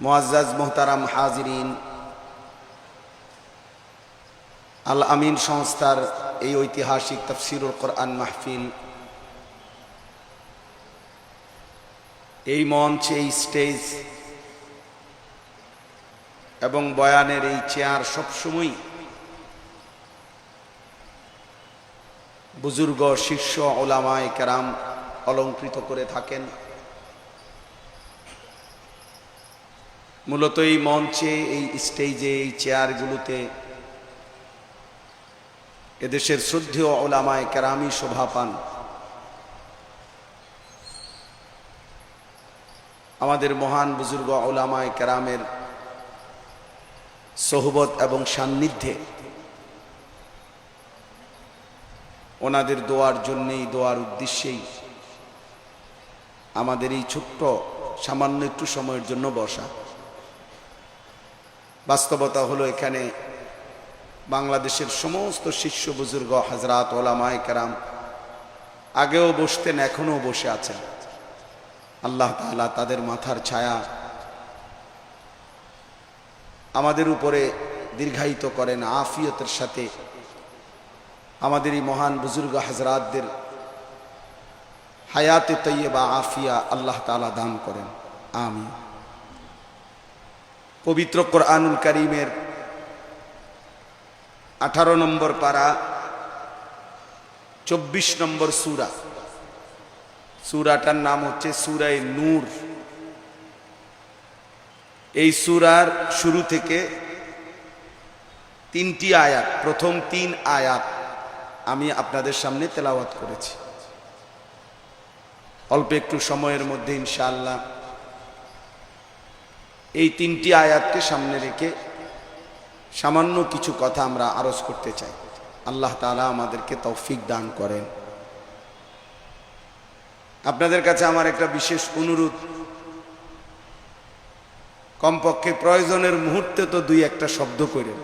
মোয়াজ্জাজ মোহতারাম হাজিরিন আল আমিন সংস্থার এই ঐতিহাসিক তফসিরুল কোরআন মাহফিল। এই মঞ্চ, এই স্টেজ এবং বয়ানের এই চেয়ার সবসময় বুজুর্গ শীর্ষ ওলামায় কেরাম অলঙ্কৃত করে থাকেন। মূলত এই মঞ্চে, এই স্টেজে, এই চেয়ারগুলোতে এদেশের শ্রদ্ধেয় ওলামায় কেরামি শোভা পান। আমাদের মহান বুজুর্গ ওলামায় কেরামের সোহবত এবং সান্নিধ্যে ওনাদের দোয়ার জন্যেই, দোয়ার উদ্দেশ্যেই আমাদের এই ছোট্ট, সামান্য একটু সময়ের জন্য বসা। বাস্তবতা হলো এখানে বাংলাদেশের সমস্ত শিষ্য বুজুর্গ হাজরাত ওলামায় কেরাম আগেও বসতেন, এখনও বসে আছেন। আল্লাহ তাআলা তাদের মাথার ছায়া আমাদের উপরে দীর্ঘায়িত করেন, আফিয়তের সাথে আমাদের এই মহান বুজুর্গ হাজরাতদের হায়াতে তৈবা আফিয়া আল্লাহ তাআলা দান করেন। আমি পবিত্র কোরআনুল করিমের আঠারো নম্বর পারা, চব্বিশ নম্বর সুরা। সুরাটার নাম হচ্ছে সুরাই নূর। এই সুরার শুরু থেকে তিনটি আয়াত, প্রথম তিন আয়াত আমি আপনাদের সামনে তেলাওয়াত করেছি। অল্প একটু সময়ের মধ্যে ইনশাআল্লাহ এই তিনটি আয়াতকে সামনে রেখে সামান্য কিছু কথা আমরা আরজ করতে চাই। আল্লাহ তালা আমাদেরকে তৌফিক দান করেন। আপনাদের কাছে আমার একটা বিশেষ অনুরোধ। কমপক্ষে প্রয়োজনের মুহূর্তে তো দুই একটা শব্দ করেন।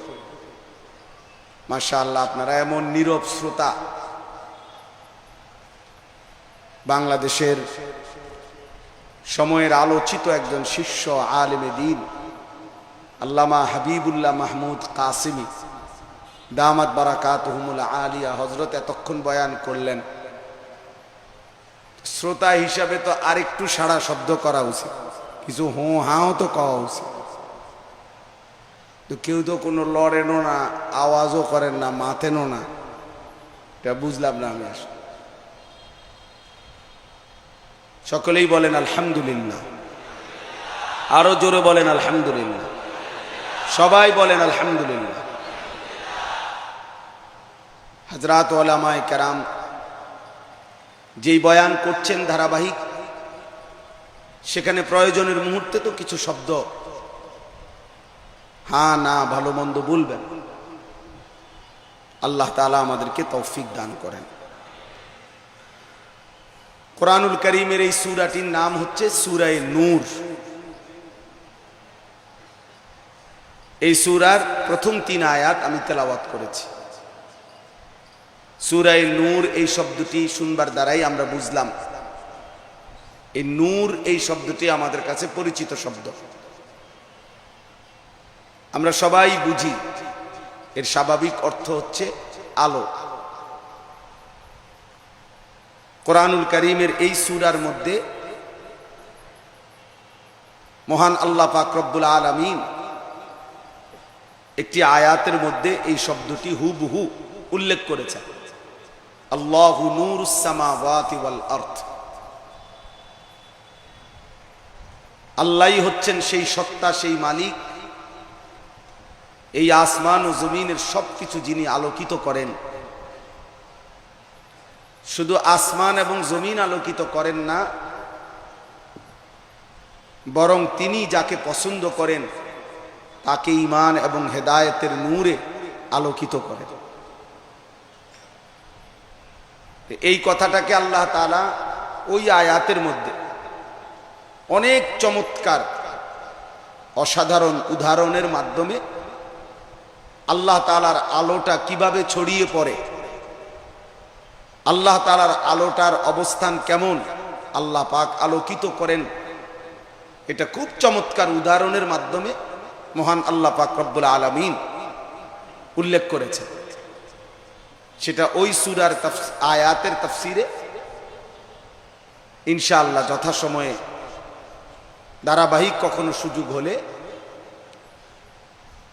মাশা আল্লাহ আপনারা এমন নীরব শ্রোতা। বাংলাদেশের সময়ের আলোচিত একজন শিষ্য আলেমে দিন, আল্লামা হাবিবুল্লাহ মাহমুদ কাসিমি, দামাত বারাকাত আলিয়া হজরত এতক্ষণ বয়ান করলেন। শ্রোতা হিসাবে তো আরেকটু সাড়া শব্দ করা উচিত, কিছু হো হাও তো কওয়া উচিত। তো কেউ তো কোনো লড়েনও না, আওয়াজও করেন না মাথেনও না, এটা বুঝলাম না আমি আসলে। সকলেই বলেন আলহামদুলিল্লাহ। আরও জোরে বলেন আলহামদুলিল্লাহ। সবাই বলেন আলহামদুলিল্লাহ। হজরাত ওলামায় কেরাম যেই বয়ান করছেন ধারাবাহিক, সেখানে প্রয়োজনের মুহূর্তে তো কিছু শব্দ। হ্যাঁ না, ভালো মন্দ বলবেন। আল্লাহ তালা আমাদেরকে তৌফিক দান করেন। কোরআনুল করিমের এই সুরাটির নাম হচ্ছে সুরায় নূর। এই সুরার প্রথম তিন আয়াত আমি তেলাওয়াত করেছি। সুরায় নূর এই শব্দটি শুনবার দ্বারাই আমরা বুঝলাম, এই নূর এই শব্দটি আমাদের কাছে পরিচিত শব্দ। আমরা সবাই বুঝি, এর স্বাভাবিক অর্থ হচ্ছে আলো। কোরআনুল করিমের এই সুরার মধ্যে মহান আল্লাহ পাক রব্বুল আলমিন একটি আয়াতের মধ্যে এই শব্দটি হুবহু উল্লেখ করেছেন। আল্লাহ নূর ওয়াল আর্থ আল্লাহ হচ্ছেন সেই সত্তা, সেই মালিক। এই আসমান ও জমিনের সব কিছু যিনি আলোকিত করেন শুধু আসমান এবং জমিন আলোকিত করেন না, বরং তিনি যাকে পছন্দ করেন, তাকে ইমান এবং হেদায়েতের নূরে আলোকিত করেন। এই কথাটাকে আল্লাহ তালা ওই আয়াতের মধ্যে অনেক চমৎকার, অসাধারণ উদাহরণের মাধ্যমে আল্লাহ তালার আলোটা কীভাবে ছড়িয়ে পড়ে আল্লাহ তালার আলোটার অবস্থান কেমন? আল্লাহ পাক আলোকিত করেন। এটা খুব চমৎকার উদাহরণের মাধ্যমে মহান আল্লাহ পাক রব্বুল আলমিন উল্লেখ করেছে সেটা ওই সুরার আয়াতের তাফসিরে ইনশাআল্লাহ যথাসময়ে ধারাবাহিক কখনো সুযোগ হলে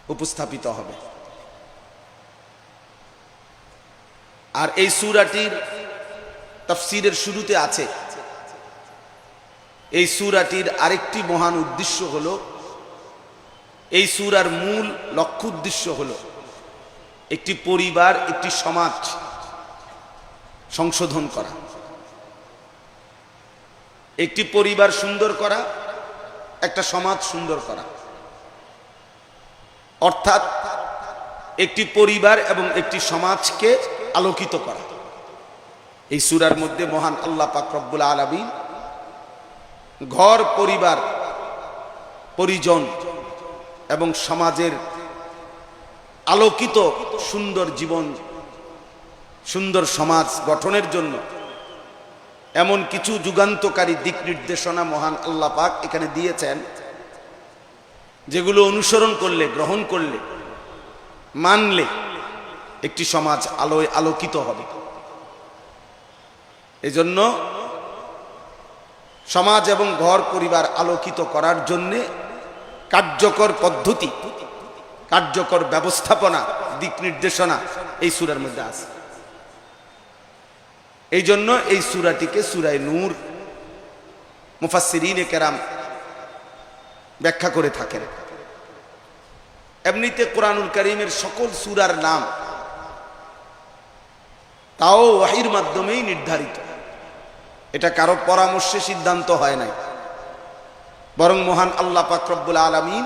উপস্থাপিত হবে। আর এই সুরাটির তাফসিরের শুরুতে আছে। এই সুরাটির আরেকটি মহান উদ্দেশ্য হল, এই সুরার মূল লক্ষ্য উদ্দেশ্য হল একটি পরিবার, একটি সমাজ সংশোধন করা। একটি পরিবার সুন্দর করা, একটা সমাজ সুন্দর করা। অর্থাৎ একটি পরিবার এবং একটি সমাজকে আলোকিত করা। এই সুরার মধ্যে মহান আল্লাহ পাক রব্বুল আলামিন ঘর, পরিবার, পরিজন এবং সমাজের আলোকিত সুন্দর জীবন, সুন্দর সমাজ গঠনের জন্য এমন কিছু যুগান্তকারী দিক নির্দেশনা মহান আল্লাহ পাক এখানে দিয়েছেন, যেগুলো অনুসরণ করলে, গ্রহণ করলে, মানলে একটি সমাজ আলোয় আলোকিত হবে। এজন্য সমাজ এবং ঘর পরিবার আলোকিত করার জন্যে কার্যকর পদ্ধতি, কার্যকর ব্যবস্থাপনা, দিক নির্দেশনা এই সুরার মধ্যে আছে। এই জন্য এই সুরাটিকে সুরায় নূর মুফাসিরিনে কেরাম ব্যাখ্যা করে থাকেন। এমনিতে কোরআনুল করিমের সকল সুরার নাম তাও ওয়াহির মাধ্যমেই নির্ধারিত। এটা কারও পরামর্শে সিদ্ধান্ত হয় নাই। বরং মহান আল্লাহ পাকরব্বুল আলমিন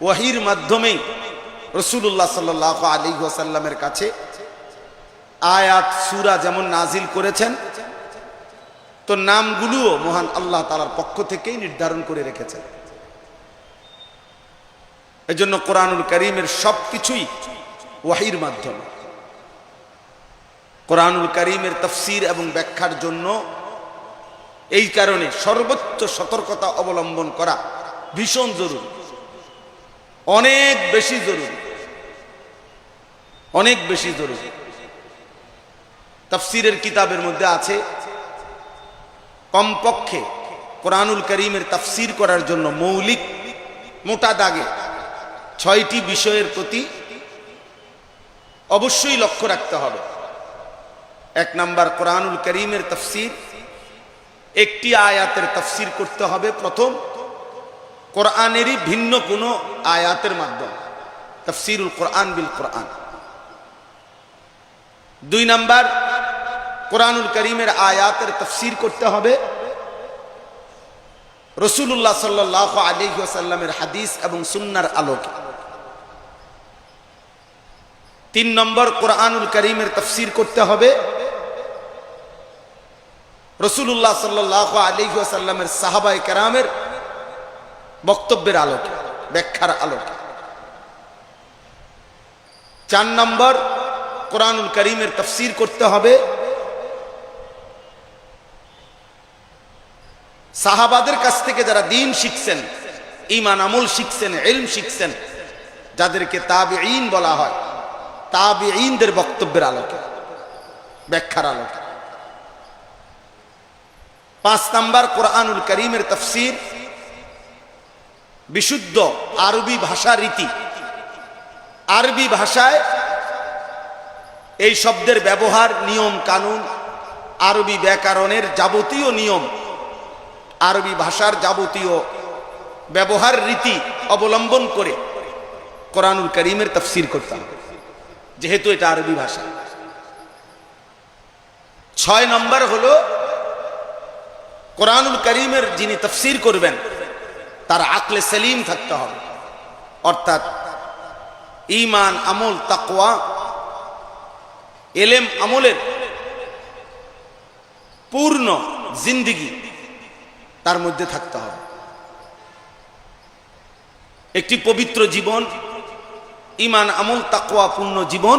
ওয়াহির মাধ্যমেই রসুল্লাহ সাল্লাহ আলী ওয়াসাল্লামের কাছে আয়াত, সুরা যেমন নাজিল করেছেন, তো নামগুলোও মহান আল্লাহ তালার পক্ষ থেকেই নির্ধারণ করে রেখেছেন। এজন্য কোরআনুল করিমের সব কিছুই ওয়াহির মাধ্যমে। কোরআনুল করিমের তফসির এবং ব্যাখ্যার জন্য এই কারণে সর্বোচ্চ সতর্কতা অবলম্বন করা ভীষণ জরুরি। অনেক বেশি জরুরি। অনেক বেশি জরুরি। তফসিরের কিতাবের মধ্যে আছে, কমপক্ষে কোরআনুল করিমের তাফসির করার জন্য মৌলিক মোটা দাগে ছয়টি বিষয়ের প্রতি অবশ্যই লক্ষ্য রাখতে হবে। এক নাম্বার কোরআনুল করিমের তফসির। একটি আয়াতের তফসির করতে হবে প্রথম। কোরআনেরই ভিন্ন কোনো আয়াতের মাধ্যমে। তফসিরুল কোরআন বিল কোরআন। দুই নাম্বার, কোরআনুল করিমের আয়াতের তফসির করতে হবে। রসুল্লাহ সাল্লাহ আলিহাসাল্লামের হাদিস এবং সুন্নার আলোকে। তিন নম্বর, কোরআনুল করিমের তফসির করতে হবে। রসুল্লাহ সাল্লাহ আলিহাসাল্লামের সাহাবাই কেরামের বক্তব্যের আলোকে, ব্যাখ্যার আলোকে। চার নম্বর, কোরআনুল করিমের তফসির করতে হবে। সাহাবাদের কাছ থেকে যারা দিন শিখছেন ইমান আমল শিখছেন এলম শিখছেন, যাদেরকে তাবে বলা হয় তাবে বক্তব্যের আলোকে, ব্যাখ্যার আলোকে। পাঁচ নাম্বার কোরআনুল করিমের তফসির, বিশুদ্ধ আরবি ভাষা রীতি। আরবি ভাষায় এই শব্দের ব্যবহার, নিয়ম, কানুন, আরবি ব্যাকরণের যাবতীয় নিয়ম, আরবি ভাষার যাবতীয় ব্যবহার রীতি অবলম্বন করে কোরআনুল করিমের তফসির করতাম, যেহেতু এটা আরবি ভাষা। ছয় নম্বর হলো কোরআনুল করিমের যিনি তফসির করবেন, তার আকলে সেলিম থাকতে হবে। অর্থাৎ ইমান আমল, তাকওয়া, এলেম, আমলের পূর্ণ জিন্দিগি তার মধ্যে থাকতে হবে। একটি পবিত্র জীবন ইমান আমল, তাকওয়া, পূর্ণ জীবন,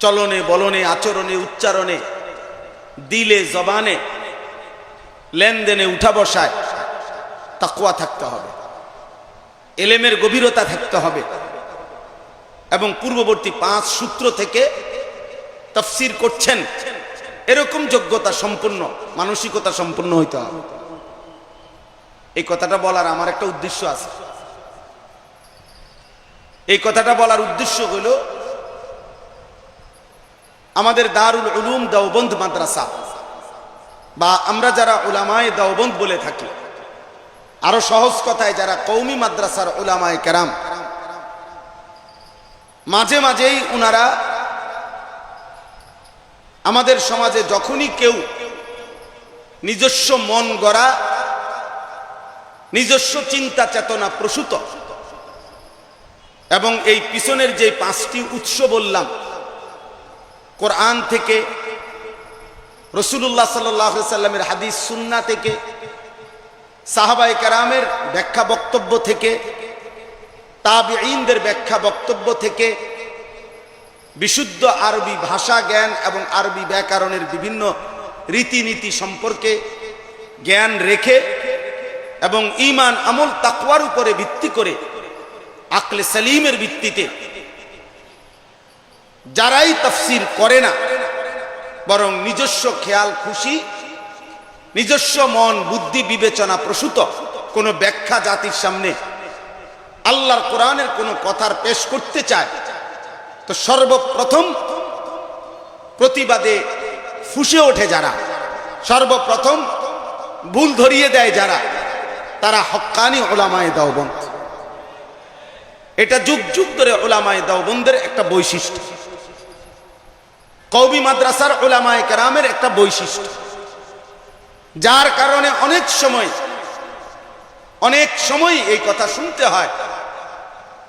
চলনে, বলনে, আচরণে, উচ্চারণে দিলে জবানে লেনদেনে উঠা বসায় তাকুয়া থাকতে হবে। এলেমের গভীরতা থাকতে হবে। এবং পূর্ববর্তী পাঁচ সূত্র থেকে তফসির করছেন, এরকম যোগ্যতা সম্পূর্ণ, মানসিকতা সম্পূর্ণ হইতে হবে। এই কথাটা বলার আমার একটা উদ্দেশ্য আছে। এই কথাটা বলার উদ্দেশ্য হলো আমাদের দারুল উলুম দেওবন্দ মাদ্রাসা বা আমরা যারা উলামায় দেওবন্দ বলে থাকি, আরও সহজ কথায় যারা কৌমি মাদ্রাসার উলামায় কেরাম, মাঝে মাঝেই উনারা আমাদের সমাজে যখনই কেউ নিজস্ব মন গড়া, নিজস্ব চিন্তা চেতনা প্রসূত, এবং এই পিছনের যে পাঁচটি উৎস বললাম কোরআন থেকে রসুল্লাহ সাল্লামের হাদিস সুন্না থেকে সাহাবাই কারামের ব্যাখ্যা বক্তব্য থেকে তাব তাবিঈনদের ব্যাখ্যা বক্তব্য থেকে, বিশুদ্ধ আরবি ভাষা জ্ঞান এবং আরবি ব্যাকরণের বিভিন্ন রীতিনীতি সম্পর্কে জ্ঞান রেখে এবং ইমান আমল তাকওয়ার উপরে ভিত্তি করে, আকলে সালিমের ভিত্তিতে যারাই তফসির করে না, বরং নিজস্ব খেয়াল, খুশি, নিজস্ব মন, বুদ্ধি, বিবেচনা প্রসূত কোনো ব্যাখ্যা জাতির সামনে আল্লাহর কোরআনের কোনো কথার পেশ করতে চায়, তো সর্বপ্রথম প্রতিবাদে ফুসে ওঠে যারা। সর্বপ্রথম ভুল ধরিয়ে দেয় যারা, তারা হক্কানি ওলামায় দাওবন্দ। এটা যুগ যুগ ধরে ওলামায় দাওবন্দের একটা বৈশিষ্ট্য। কৌমি মাদ্রাসার ওলামায় কেরামের একটা বৈশিষ্ট্য। যার কারণে অনেক সময় অনেক সময় এই কথা শুনতে হয়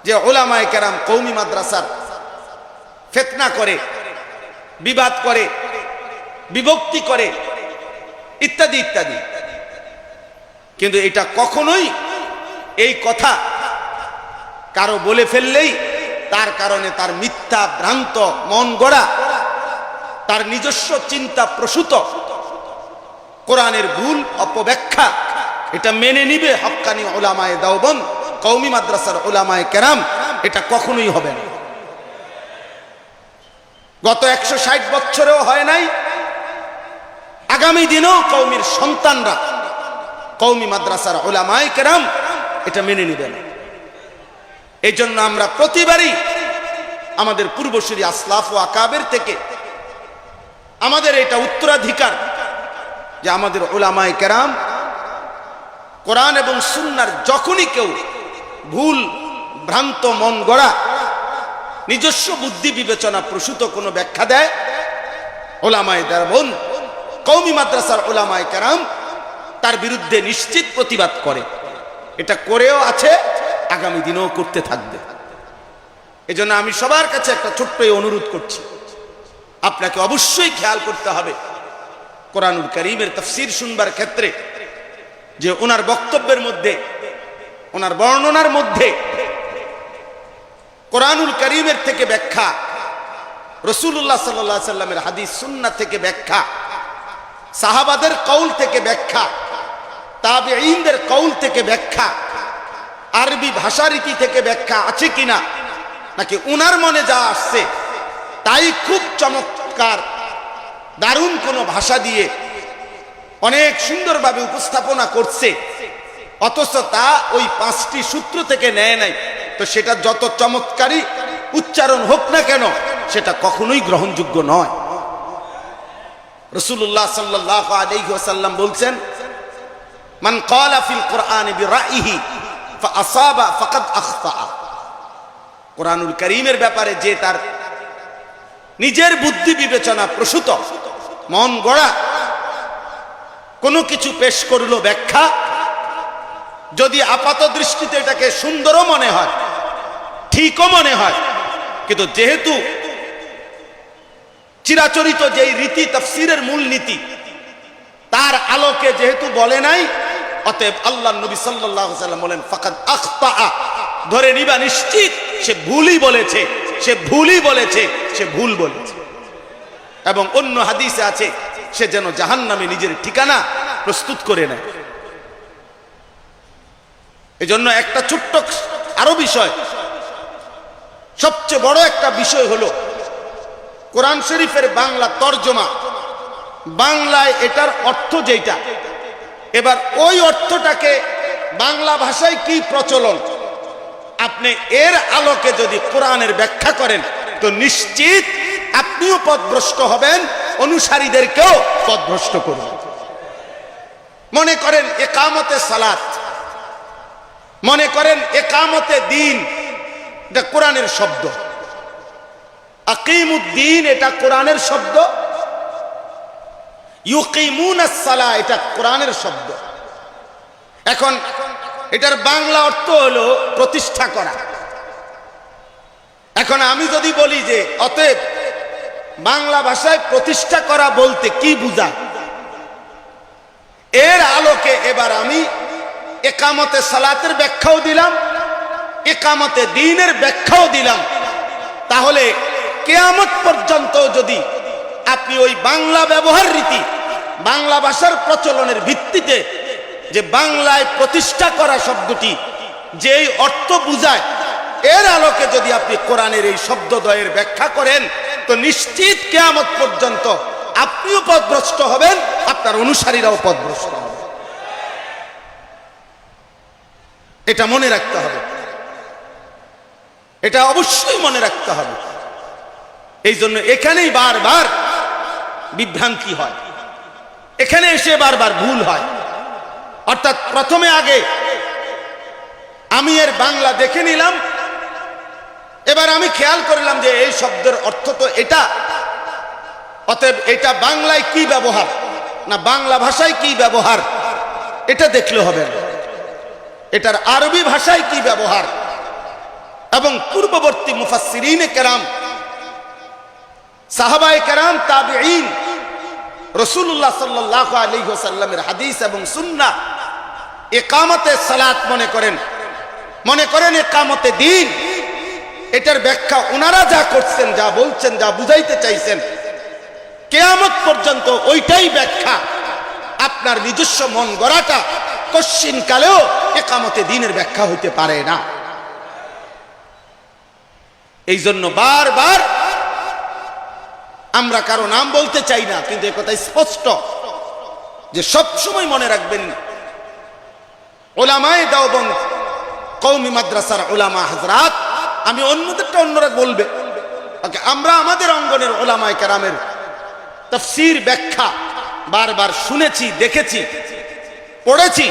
যে ওলামায় কেরাম কৌমি মাদ্রাসার ফেতনা করে, বিবাদ করে, বিভক্তি করে, ইত্যাদি ইত্যাদি। কিন্তু এটা কখনোই এই কথা কারও বলে ফেললেই তার কারণে তার মিথ্যা ভ্রান্ত মন গড়া তার নিজস্ব চিন্তা প্রসূত। কোরআনের ভুল অপব্যাখ্যা, এটা মেনে নিবে হক্কানি ওলামায় দাওবন কৌমি মাদ্রাসার ওলামায় কেরাম, এটা কখনোই হবে না। গত একশো ষাট বছরেও হয় নাই, আগামী দিনেও কৌমির সন্তানরা কৌমি মাদ্রাসার ওলামায় কেরাম, এটা মেনে নিবে না। এই জন্য আমরা প্রতিবারই আমাদের পূর্বসূরি আসলাফ ও আকাবের থেকে আমাদের এটা উত্তরাধিকার যে আমাদের ওলামায় কেরাম কোরআন এবং সুন্নার যখনই কেউ ভুল, ভ্রান্ত, মন গড়া, নিজস্ব বুদ্ধি বিবেচনা প্রসূত কোনো ব্যাখ্যা দেয় ওলামায় দেরবন কৌমি মাদ্রাসার ওলামায় কেরাম তার বিরুদ্ধে নিশ্চিত প্রতিবাদ করে। এটা করেও আছে, আগামী দিনেও করতে থাকবে। এজন্য আমি সবার কাছে একটা ছোট্ট অনুরোধ করছি। আপনাকে অবশ্যই খেয়াল করতে হবে। কোরআনুল করিমের তফসির শুনবার ক্ষেত্রে যে ওনার বক্তব্যের মধ্যে, ওনার বর্ণনার মধ্যে কোরআনুল করিমের থেকে ব্যাখ্যা রসুল্লাহ সাল্লাহ সাল্লামের হাদিস সুন্না থেকে ব্যাখ্যা, সাহাবাদের কৌল থেকে ব্যাখ্যা তাবে কৌল থেকে ব্যাখ্যা, আরবি ভাষারীতি থেকে ব্যাখ্যা আছে কিনা, নাকি উনার মনে যা আসছে তাই খুব চমৎকার, দারুণ কোনো ভাষা দিয়ে অনেক সুন্দরভাবে উপস্থাপনা করছে। অথচ তা ওই পাঁচটি সূত্র থেকে নেয় নাই। তো সেটা যত চমৎকারী উচ্চারণ হোক না কেন, সেটা কখনোই গ্রহণযোগ্য নয়। রসুল্লাহ সাল্লাহ বলছেন, মান কোরআনুল করিমের ব্যাপারে যে তার নিজের বুদ্ধি বিবেচনা প্রসূত, মন গড়া, কোনো কিছু পেশ করল ব্যাখ্যা। যদি আপাত দৃষ্টিতে এটাকে সুন্দরও মনে হয়, ঠিকও মনে হয়, কিন্তু যেহেতু চিরাচরিত যেই রীতি তফসিরের মূল নীতি, তার আলোকে যেহেতু বলে নাই, অতএব আল্লাহ নবী সাল্লাহ সাল্লাম বলেন, ফাকাদ আখতা ধরে নিবা নিশ্চিত, সে ভুলই বলেছে। সে ভুলই বলেছে, সে ভুল বলেছে। এবং অন্য হাদিসে আছে, সে যেন জাহান নামে নিজের ঠিকানা প্রস্তুত করে নেয়। এজন্য একটা ছোট্ট আরও বিষয়, সবচেয়ে বড় একটা বিষয় হলো, কোরআন শরীফের বাংলা তর্জমা। বাংলায় এটার অর্থ যেটা এবার ওই অর্থটাকে বাংলা ভাষায় কি প্রচলন? আপনি এর আলোকে যদি কোরআনের ব্যাখ্যা করেন, তো নিশ্চিত আপনিও পথভ্রষ্ট হবেন, অনুসারীদেরকেও পথভ্রষ্ট করবেন। মনে করেন একামতে সালাত, মনে করেন একামতে দিন, এটা কোরআনের শব্দ। আকিমুদ্দিন এটা কোরআনের শব্দ। ইউকিমুন সালা এটা কোরআনের শব্দ। এখন এটার বাংলা অর্থ হলো প্রতিষ্ঠা করা। এখন আমি যদি বলি যে, অতএব বাংলা ভাষায় প্রতিষ্ঠা করা বলতে কি বুঝায়? এর আলোকে এবার আমি একামতে সালাতের ব্যাখ্যাও দিলাম, একামতে দিনের ব্যাখ্যাও দিলাম। তাহলে কেয়ামত পর্যন্ত যদি আপনি ওই বাংলা ব্যবহার রীতি, বাংলা ভাষার প্রচলনের ভিত্তিতে যে বাংলায় প্রতিষ্ঠা করা শব্দটি যেই অর্থ বুঝায়, এর আলোকে যদি আপনি কোরআনের এই শব্দদ্বয়ের ব্যাখ্যা করেন, তো নিশ্চিত কেয়ামত পর্যন্ত আপনিও পথভ্রষ্ট হবেন, আপনার অনুসারীরাও পথভ্রষ্ট হবে এটা মনে রাখতে হবে। এটা অবশ্যই মনে রাখতে হবে। এই জন্য এখানেই বারবার বিভ্রান্তি হয়। এখানে এসে বারবার ভুল হয়। অর্থাৎ প্রথমে আগে আমি এর বাংলা দেখে নিলাম। এবার আমি খেয়াল করলাম যে এই শব্দের অর্থ তো এটা। অতএব এটা বাংলায় কি ব্যবহার? না, বাংলা ভাষায় কি ব্যবহার? এটা দেখলে হবে। এটার আরবি ভাষায় কি ব্যবহার? এবং পূর্ববর্তী মুফাসসিরিনে কেরাম, সাহাবায়ে কেরাম, তাবিঈন রসুল্লাহ সাল্লাহ আলী সাল্লামের হাদিস এবং সুন্না একামতে সালাত মনে করেন। মনে করেন একামতে দিন। এটার ব্যাখ্যা ওনারা যা করছেন, যা বলছেন, যা বুঝাইতে চাইছেন, কেয়ামত পর্যন্ত ওইটাই ব্যাখ্যা। আপনার নিজস্ব মন গড়াটা কশ্চিন কালেও একামতে দিনের ব্যাখ্যা হইতে পারে না। এই জন্য বারবার আমরা কারও নাম বলতে চাই না, কিন্তু এ কথা স্পষ্ট যে সব সময় মনে রাখবেন ওলামায় দাওবন্দ কৌমি মাদ্রাসার ওলামা হাজরাত। আমি অন্যদেরটা অন্যরা বলবে। আমরা আমাদের অঙ্গনের ওলামায় কেরামের তফসির ব্যাখ্যা বারবার শুনেছি, দেখেছি, পড়েছি।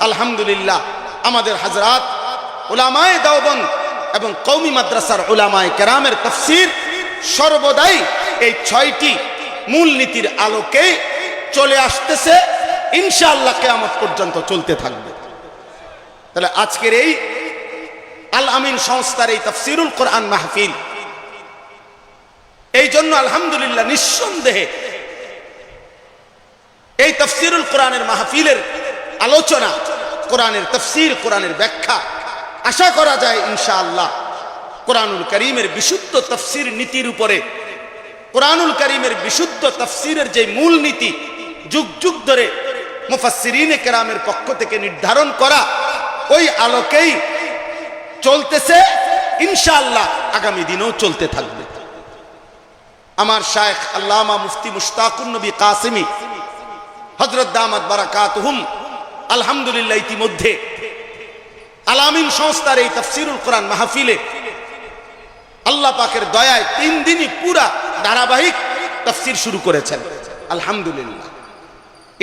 আলহামদুলিল্লাহ, আমাদের হাজরাত ওলামায় দাওবন্দ এবং কৌমি মাদ্রাসার ওলামায় কেরামের তফসির সর্বদাই এই ছয়টি মূলনীতির আলোকে চলে আসতেছে। ইনশাআল্লাহ কেয়ামত পর্যন্ত চলতে থাকবে। তাহলে আজকের এই আল আমিন সংস্থার এই তফসিরুল কোরআন মাহফিল। এই জন্য আলহামদুলিল্লাহ নিঃসন্দেহে এই তফসিরুল কোরআনের মাহফিলের আলোচনা, কোরআনের তফসির, কোরআনের ব্যাখ্যা, আশা করা যায় ইনশাআল্লাহ কোরআনুল করিমের বিশুদ্ধ তফসির নীতির উপরে, কোরআনুল করিমের বিশুদ্ধ তফসিরের যে মূল নীতি, যুগ যুগ ধরে মুফাসসিরিনে কেরামের পক্ষ থেকে নির্ধারণ করা ওই আলোকেই চলতেছে, ইনশাআল্লাহ আগামী দিনেও চলতে থাকবে। আমার শায়েখ আল্লামা মুফতি মুশতাকুন নবী কাসিমি হজরত দামাত বারাকাতুহুম, আলহামদুলিল্লাহ ইতিমধ্যে আলামিন সংস্থার এই তফসিরুল কোরআন মাহফিলে আল্লাহ পাকের দয়ায় তিন দিনই পুরা ধারাবাহিক তফসির শুরু করেছেন। আলহামদুলিল্লাহ।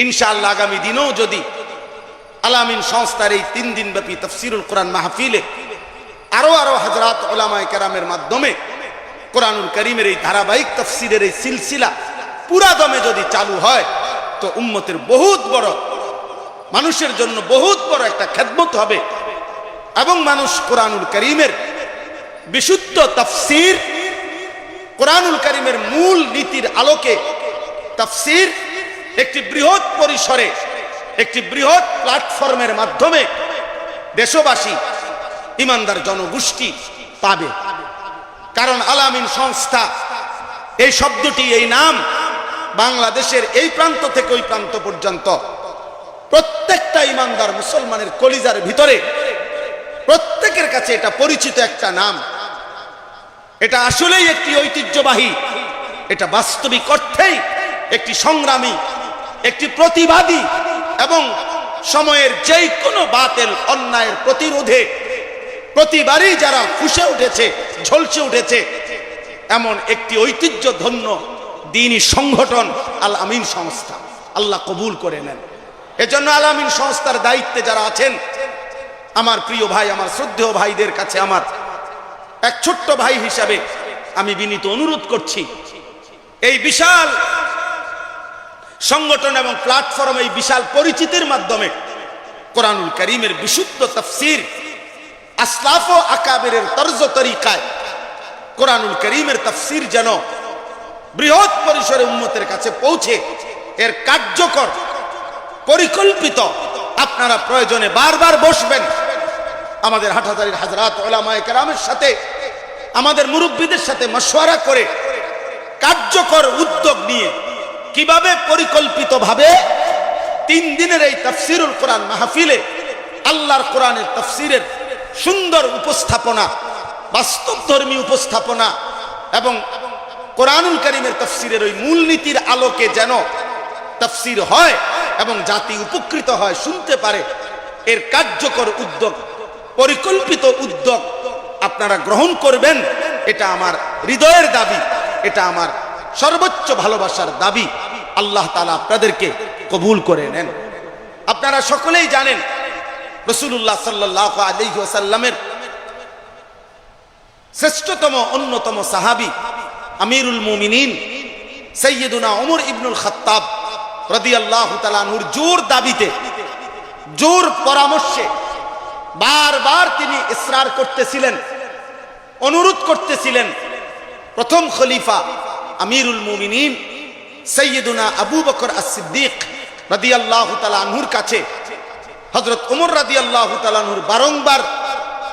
ইনশাআল্লাহ আগামী দিনেও যদি আলামিন সংস্থার এই তিন দিন ব্যাপী তফসিরুল কোরআন মাহফিলে আরও আরও হাজরাত ওলামায় কেরামের মাধ্যমে কোরআনুল করিমের এই ধারাবাহিক তফসিরের এই সিলসিলা পুরা দমে যদি চালু হয়, তো উম্মতের বহুত বড়, মানুষের জন্য বহুত বড় একটা খেদমত হবে। এবং মানুষ কোরআনুল করিমের বিশুদ্ধ তফসির, কোরআনুল করিমের মূল নীতির আলোকে তফসির একটি বৃহৎ পরিসরে একটি বৃহৎ প্ল্যাটফর্মের মাধ্যমে দেশবাসী, ইমানদার জনগোষ্ঠী পাবে। কারণ আলামিন সংস্থা, এই শব্দটি, এই নাম বাংলাদেশের এই প্রান্ত থেকে ওই প্রান্ত পর্যন্ত প্রত্যেকটা ইমানদার মুসলমানের কলিজার ভিতরে প্রত্যেকের কাছে এটা পরিচিত একটা নাম। এটা আসলেই একটি ঐতিহ্যবাহী, এটা বাস্তবিক অর্থেই একটি সংগ্রামী একটি প্রতিবাদী এবং সময়ের যেই কোনো বাতেল অন্যায়ের প্রতিরোধে প্রতিবারই যারা ফুসে উঠেছে, ঝলসে উঠেছে, এমন একটি ঐতিহ্য ধন্য দিনী সংগঠন আল আমিন সংস্থা। আল্লাহ কবুল করে নেন। এজন্য আল আমিন সংস্থার দায়িত্বে যারা আছেন, আমার প্রিয় ভাই, আমার শ্রদ্ধেয় ভাইদের কাছে আমার এক ছোট্ট ভাই হিসাবে আমি বিনীত অনুরোধ করছি। এই বিশাল সংগঠন এবং প্ল্যাটফর্ম এই বিশাল পরিচিতির মাধ্যমে কোরআনুল করিমের বিশুদ্ধ তফসির আসলাফ ও আকাবের তর্জ তরিকায় কোরআনুল করিমের তফসির যেন বৃহৎ পরিসরে উন্মতের কাছে পৌঁছে, এর কার্যকর, পরিকল্পিত আপনারা প্রয়োজনে বারবার বসবেন। আমাদের হাটাদারির হাজরাত ওলামায় কেরামের সাথে, আমাদের মুরব্বীদের সাথে মশওয়ারা করে কার্যকর উদ্যোগ নিয়ে কীভাবে পরিকল্পিতভাবে তিন দিনের এই তফসিরুল কোরআন মাহফিলে আল্লাহর কোরআনের তফসিরের সুন্দর উপস্থাপনা বাস্তবধর্মী উপস্থাপনা এবং কোরআনুল করিমের তফসিরের ওই মূলনীতির আলোকে যেন তফসির হয় এবং জাতি উপকৃত হয়, শুনতে পারে, এর কার্যকর উদ্যোগ, পরিকল্পিত উদ্যোগ আপনারা গ্রহণ করবেন, এটা আমার হৃদয়ের দাবি, এটা আমার সর্বোচ্চ ভালোবাসার দাবি। আল্লাহ তালা আপনাদেরকে কবুল করে নেন। আপনারা সকলেই জানেন রসুল্লাহ সাল্লাহ শ্রেষ্ঠতম, অন্যতম সাহাবি আমিরুল মুমিনিন সৈয়দুনা ওমর ইবনুল খত্তাব রদি আল্লাহ তালানুর জোর দাবিতে, জোর পরামর্শে বারবার তিনি ইসরার করতেছিলেন, অনুরোধ করতেছিলেন প্রথম খলিফা আমিরুল মুমিনিন সৈয়দুনা আবু বকর সিদ্দিক রাদি আল্লাহ তালাহুর কাছে হজরত উমর রাদি আল্লাহ তালাহুর বারংবার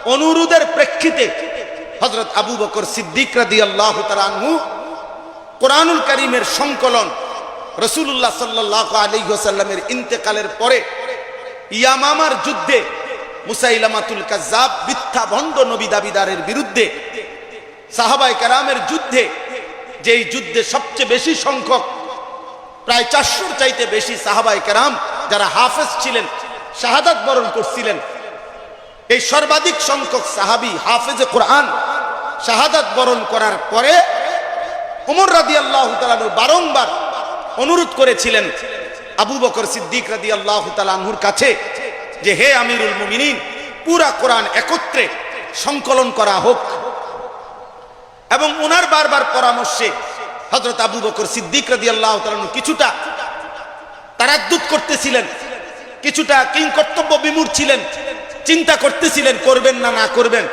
অনুরোধের প্রেক্ষিতে হজরত আবু বকর সিদ্দিক রাদি আল্লাহ তালাহু কোরআনুল করিমের সংকলন রসুল্লাহ সাল্লাহ আলিহাসাল্লামের ইন্তেকালের পরে ইয়ামামার যুদ্ধে মুসাইলামাতুল কাজাব মিথ্যা ভণ্ড নবী দাবিদারের বিরুদ্ধে সাহাবাই কারামের যুদ্ধে, যেই যুদ্ধে সবচেয়ে বেশি সংখ্যক প্রায় চারশোর চাইতে বেশি সাহাবাই কারাম যারা হাফেজ ছিলেন, শাহাদাত বরণ করছিলেন। এই সর্বাধিক সংখ্যক সাহাবি হাফেজে কোরআন শাহাদাত বরণ করার পরে উমর রাদি আল্লাহ বারংবার অনুরোধ করেছিলেন আবু বকর সিদ্দিক রাদি আল্লাহ তালাহুর কাছে যে, হে আমিরুল মুমিনিন, পুরা কোরআন একত্রে সংকলন করা হোক। এবং ওনার বারবার পরামর্শে হজরত আবু বকর সিদ্দিক রাদি আল্লাহ কিছুটা তারাদ্দুত করতেছিলেন, কিছুটা কিং কর্তব্য বিমূর ছিলেন, চিন্তা করতেছিলেন, করবেন না না করবেন।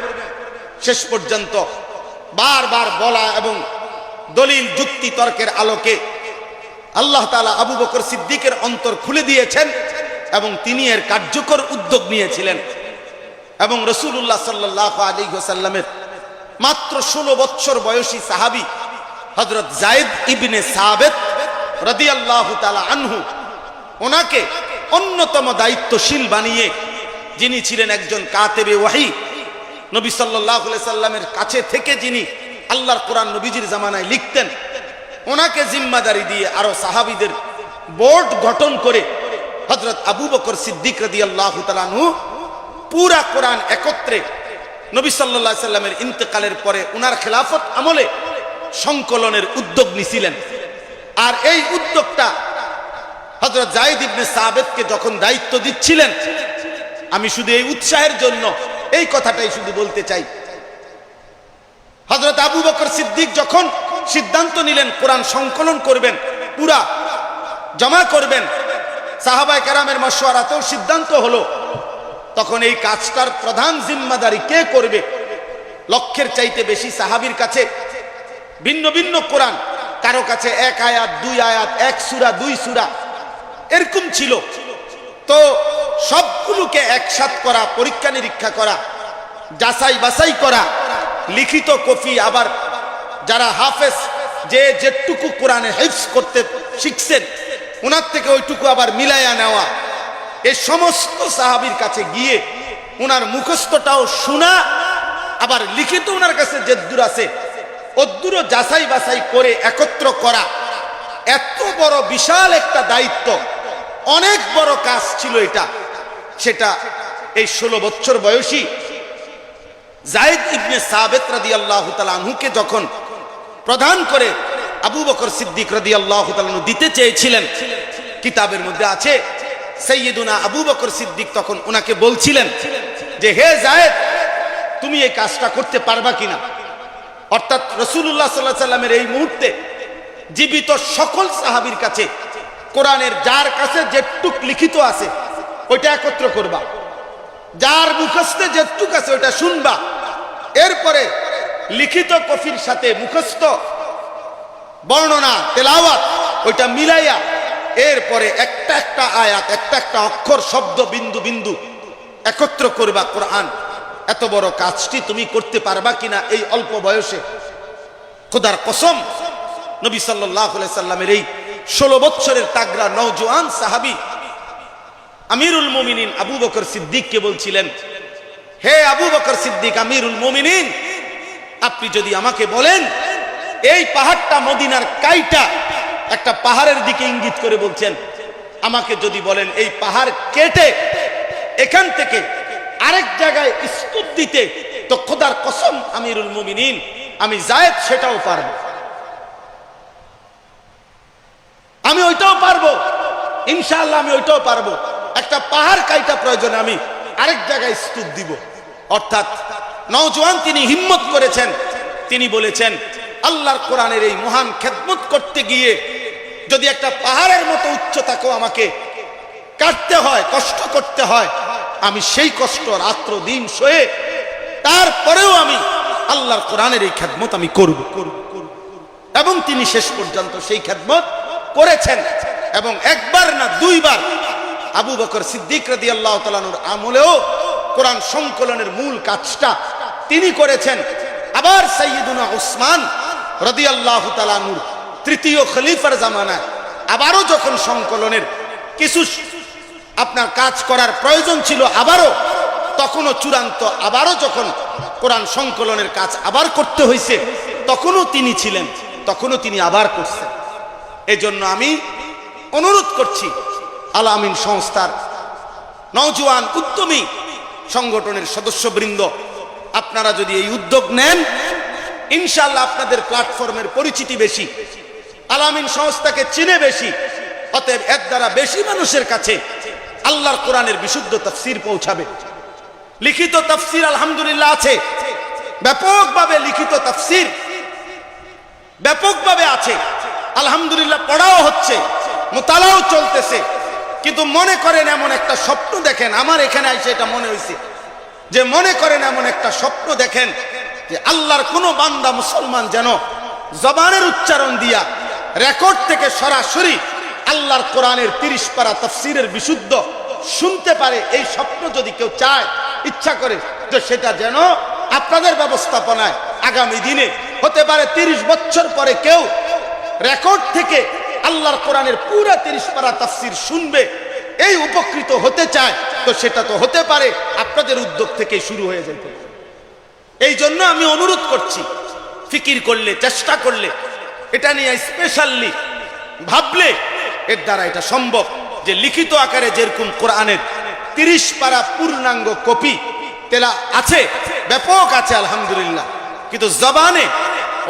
শেষ পর্যন্ত বারবার বলা এবং দলিল, যুক্তি, তর্কের আলোকে আল্লাহ তালা আবু বকর সিদ্দিকের অন্তর খুলে দিয়েছেন এবং তিনি এর কার্যকর উদ্যোগ নিয়েছিলেন। এবং রসুল্লাহ সাল্লাহ আলী সাল্লামের মাত্র ষোলো বৎসর বয়সী সাহাবি হজরত জায়দ ইবনে সাবেদ রদি আল্লাহ আনহু ওনাকে অন্যতম দায়িত্বশীল বানিয়ে যিনি ছিলেন একজন কাতেবে ওয়াহি, নবী সাল্লাহ সাল্লামের কাছে থেকে যিনি আল্লাহর কোরআন নবীজির জামানায় লিখতেন, ওনাকে জিম্মাদারি দিয়ে আরও সাহাবিদের বোর্ড গঠন করে হজরত আবু বকর সিদ্দিক রদি আল্লাহ তালানহু পুরা কোরআন একত্রে নবী সাল্লা সাল্লামের ইন্তেকালের পরে উনার খেলাফত আমলে সংকলনের উদ্যোগ নিছিলেন। আর এই উদ্যোগটা হজরত জাহিদ ইবনে সাবেদকে যখন দায়িত্ব দিচ্ছিলেন, আমি শুধু এই উৎসাহের জন্য এই কথাটাই শুধু বলতে চাই। হজরত আবু বকর সিদ্দিক যখন সিদ্ধান্ত নিলেন, কোরআন সংকলন করবেন, পুরা জমা করবেন সাহাবাই কারামের মশওয়ারাতেও সিদ্ধান্ত হলো, তখন এই কাজটার প্রধান জিম্মাদারি কে করবে? লক্ষ্যের চাইতে বেশি সাহাবির কাছে ভিন্ন ভিন্ন কোরআন। কারও কাছে এক আয়াত, দুই আয়াত, এক সুরা, দুই সুরা, এরকম ছিল। তো সবগুলোকে একসাথ করা, পরীক্ষা নিরীক্ষা করা, যাচাই বাছাই করা, লিখিত কফি আবার যারা হাফেজ, যে যেটুকু কোরআনে হেফস করতে শিখছেন ওনার থেকে ওইটুকু আবার মিলাইয়া নেওয়া। এই সমস্ত সাহাবির কাছে গিয়ে ওনার মুখস্থটাও শোনা, আবার লিখিত ওনার কাছে যে দূর আছে। অদ্দূরও যাচাই বাছাই করে একত্র করা। এত বড় বিশাল একটা দায়িত্ব। অনেক বড় কাজ ছিল এটা। সেটা এই ষোলো বছর বয়সী জায়দ ইবনে সাবেত রাদি আল্লাহ আনহুকে যখন প্রধান করে আবু বকর সিদ্দিক রাদি আল্লাহ দিতে চেয়েছিলেন, কিতাবের মধ্যে আছে, সৈয়দুনা আবু বকর সিদ্দিক তখন ওনাকে বলছিলেন যে, হে জায়েদ, তুমি এই কাজটা করতে পারবা কিনা? অর্থাৎ রসুল্লাহ সাল্লাহ সাল্লামের এই মুহূর্তে জীবিত সকল সাহাবির কাছে কোরআনের যার কাছে যেটুক লিখিত আছে, ওইটা একত্র করবা। যার মুখস্থে যেটুক আছে, ওইটা শুনবা। এরপরে লিখিত কফির সাথে মুখস্থ, বর্ণনা, তেলাওয়াত, ওইটা মিলাইয়া এরপরে একটা একটা আয়াত, একটা একটা অক্ষর, শব্দ, বিন্দু বিন্দু একত্র করবা কোরআন। এত বড় কাজটি তুমি করতে পারবা কিনা এই অল্প বয়সে? খোদার কসম, নবী সাল্লাহ সাল্লামের এই ষোলো বৎসরের তাগরা নৌজওয়ান সাহাবি আমিরুল মোমিনিন আবু বকর সিদ্দিককে বলছিলেন, হে আবু বকর সিদ্দিক, আমিরুল মোমিনিন, আপনি যদি আমাকে বলেন, এই পাহাড়টা মদিনার কাইটা, একটা পাহাড়ের দিকে ইঙ্গিত করে বলছেন, আমাকে যদি বলেন এই পাহাড় কেটে এখান থেকে আরেক জায়গায় স্তূপ দিতে তো খোদার কসম, আমিরুল মুমিনিন, আমি জায়েদ সেটাও পারব। আমি ওইটাও পারব, ইনশাআল্লাহ আমি ওইটাও পারব। একটা পাহাড় কাইটা প্রয়োজনে আমি আরেক জায়গায় স্তূপ দিব। অর্থাৎ নওজোয়ান তিনি হিম্মত করেছেন, তিনি বলেছেন, আল্লাহর কোরআনের এই মহান খেদমত করতে গিয়ে যদি একটা পাহাড়ের মতো উচ্চতাকেও আমাকে কাটতে হয়, কষ্ট করতে হয় আমি সেই কষ্ট রাত্র দিন সয়ে তারপরেও আমি আল্লাহর কোরআনের এই খেদমত আমি করব। এবং তিনি শেষ পর্যন্ত সেই খেদমত করেছেন এবং একবার না দুইবার আবু বকর সিদ্দিক রাদি আল্লাহ তালানুর আমলেও কোরআন সংকলনের মূল কাজটা তিনি করেছেন আবার সৈয়দুনা ওসমান রদি আল্লাহ তালানুর তৃতীয় খলিফার জামানায় আবারও যখন সংকলনের কিছু আপনার কাজ করার প্রয়োজন ছিল আবারও, তখনও চূড়ান্ত আবারও যখন কোরআন সংকলনের কাজ আবার করতে হয়েছে তখনও তিনি ছিলেন, তখনও তিনি আবার করছেন। এজন্য আমি অনুরোধ করছি আলামিন সংস্থার নওজোয়ান উদ্যমী সংগঠনের সদস্যবৃন্দ, আপনারা যদি এই উদ্যোগ নেন ইনশাল্লাহ আপনাদের প্ল্যাটফর্মের পরিচিতি বেশি, আলামিন সংস্থাকে চিনে বেশি, অতএব এর দ্বারা বেশি মানুষের কাছে আল্লাহর কোরআনের বিশুদ্ধ তফসির পৌঁছাবে। লিখিত তফসির আলহামদুলিল্লাহ আছে। ব্যাপকভাবে লিখিত তফসির ব্যাপকভাবে আছে। আলহামদুলিল্লাহ পড়াও হচ্ছে, মোতালাও চলতেছে। কিন্তু মনে করেন এমন একটা স্বপ্ন দেখেন, আমার এখানে আইসে এটা মনে হয়েছে যে মনে করেন এমন একটা স্বপ্ন দেখেন যে আল্লাহর কোন বান্দা মুসলমান যেন জবানের উচ্চারণ দিয়া রেকর্ড থেকে সরাসরি আল্লাহর কোরআনের তিরিশ পারা তফসিরের বিশুদ্ধ শুনতে পারে, এই স্বপ্ন যদি কেউ চায়, ইচ্ছা করে তো সেটা যেন আপনাদের ব্যবস্থাপনায় আগামী দিনে হতে পারে। তিরিশ বছর পরে কেউ রেকর্ড থেকে আল্লাহর কোরআনের পুরা তিরিশ পারা তাফসির শুনবে, এই উপকৃত হতে চায়, তো সেটা তো হতে পারে, আপনাদের উদ্যোগ থেকে শুরু হয়ে যেতে এই জন্য আমি অনুরোধ করছি, ফিকির করলে, চেষ্টা করলে, এটা নিয়ে স্পেশালি ভাবলে এর দ্বারা এটা সম্ভব যে লিখিত আকারে যেরকম কোরআনের তিরিশ পারা পূর্ণাঙ্গ কপি তেলা আছে, ব্যাপক আছে, আলহামদুলিল্লাহ। কিন্তু জবানে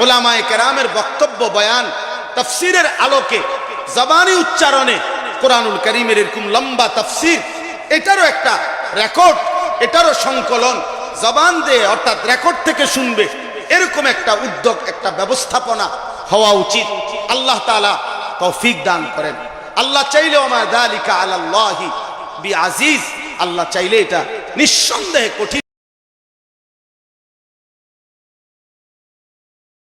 ওলামায় কেরামের বক্তব্য বয়ান, তফসিরের আলোকে, জবানি উচ্চারণে কোরআনুল করিমের এরকম লম্বা তফসির, এটারও একটা রেকর্ড এটারও সংকলন, জবান দিয়ে অর্থাৎ রেকর্ড থেকে শুনবে, এরকম একটা উদ্যোগ, একটা ব্যবস্থাপনা হওয়া উচিত। আল্লাহ তাআলা তৌফিক দান করেন। আল্লাহ চাইলে আমার দালিকা আল্লাহি বি আজিজ আল্লাহ চাইলে এটা নিঃসন্দেহে কঠিন